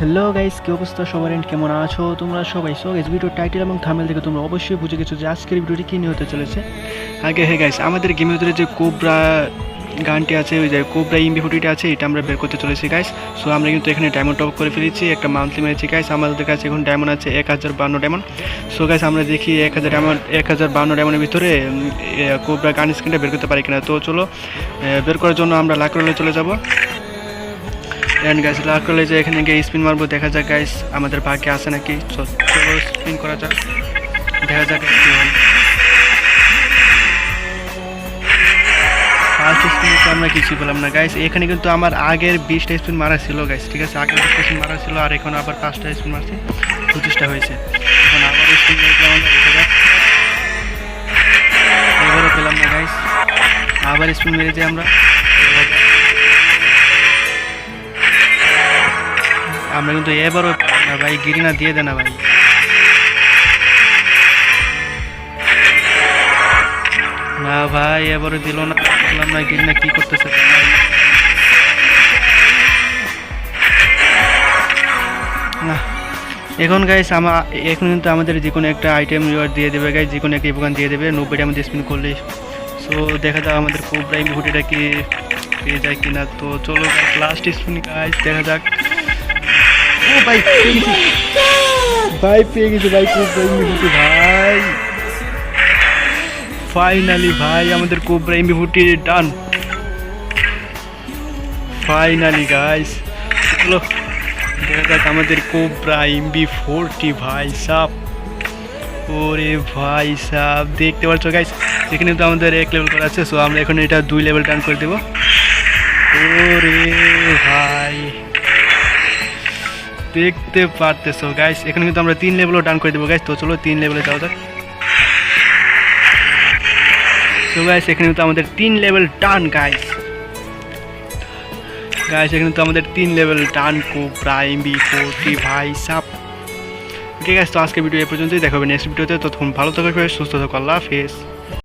Hello guys কি অবস্থা? সবার এন্ড কেমন আছো? তোমরা সবাই সো গাইস ভিডিও টাইটেল এবং থামেল থেকে তোমরা অবশ্যই বুঝে গেছো যে আজকের ভিডিওটি কী নিয়ে হতে চলেছে। আগে হ্যাঁ গাইস আমাদের গেমের ভিতরে যে কোবরা গানটি আছে, ওই যে কোবরা ইম্বি ফুটিটা আছে, এটা আমরা বের করতে চলেছি গাইস সো আমরা কিন্তু এখানে ডায়মন্ড টপ করে ফেলেছি, একটা মান্থলি মেরেছি গাইস আমাদের কাছে এখন ডায়মন্ড আছে এক হাজার বান্ন ডায়মন্ড সো গাইস আমরা দেখি এক হাজার ডায়মন্ড এক হাজার বান্ন ডায়মন্ডের ভিতরে কোবরা গান স্ক্রিনটা বের করতে পারি কিনা। তো চলো বের করার জন্য আমরা লাকরলে চলে যাব। অ্যান্ড গাইস লাক করলে যে এখানে গিয়ে স্পিন মারবো, দেখা যাক গাইস আমাদের ভাগ্যে আছে নাকি। চলো স্পিন করা যাক, দেখা যাক কি হয়। ফার্স্ট স্পিনে তো আমরা কিছুই পেলাম না গাইস এখানে কিন্তু আমার আগের বিশটা স্পিন মারা ছিল গাইস ঠিক আছে? আগের বিশটা স্পিন মারা ছিল, আর এখন আবার পাঁচটা স্পিন মারছি, পঁচিশটা হয়েছে। এখন আবার স্পিন মেরেছিলাম আমরা পেলাম না গাইস আবার স্পিন মেরেছি আমরা। আমরা কিন্তু এবারও না ভাই গিরিনা দিয়ে দে না ভাই। না ভাই, এবারও দিল না, বললাম না গিরিনা কি করতেছে। না, এখন গাইস আমার এখন কিন্তু আমাদের যে কোনো একটা আইটেম রিওয়ার্ড দিয়ে দেবে গাইস যে কোনো একটা ইভোগান দিয়ে দেবে নব্বইটা আমাদের স্পিন করলে। সো দেখা যাক আমাদের কোবরা ইমুটিটা কি, পেয়ে যায় কিনা। তো চলো লাস্ট স্পিন গাইস দেখা যাক। ও ভাই পেয়ে গেছি ভাই পেয়ে গেছি ভাই ফাইনালি ভাই আমাদের কোবরা ইমুটি ডান ফাইনালি গাইস চলো দেখা যাক আমাদের কোবরা এমবি ফোরটি ভাই সাপ ওরে ভাই সাপ দেখতে পাচ্ছ গাইস এখানে তো আমাদের এক লেভেল করা আছে সো আমরা এখন এটা দুই লেভেল ডান করে দেবো। ওরে ভাই দেখতে পারতেছো গাইস এখানে কিন্তু আমরা তিন লেভেলও ডান করে দেবো গাইস তো চলো তিন লেভেলে যাওয়া যাক। তো গাইস এখানে কিন্তু আমাদের তিন লেভেল ডান গাইস গাইস এখানে তো আমাদের তিন লেভেল ডান কো প্রাইম বি ফোরটি ভাই, সাপ। ঠিক আছে তো আজকে ভিডিও এ পর্যন্তই। দেখাবে নেক্সট ভিডিওতে ততক্ষণ ভালো থাকবে সুস্থ থাকো। আল্লাহ হাফেজ।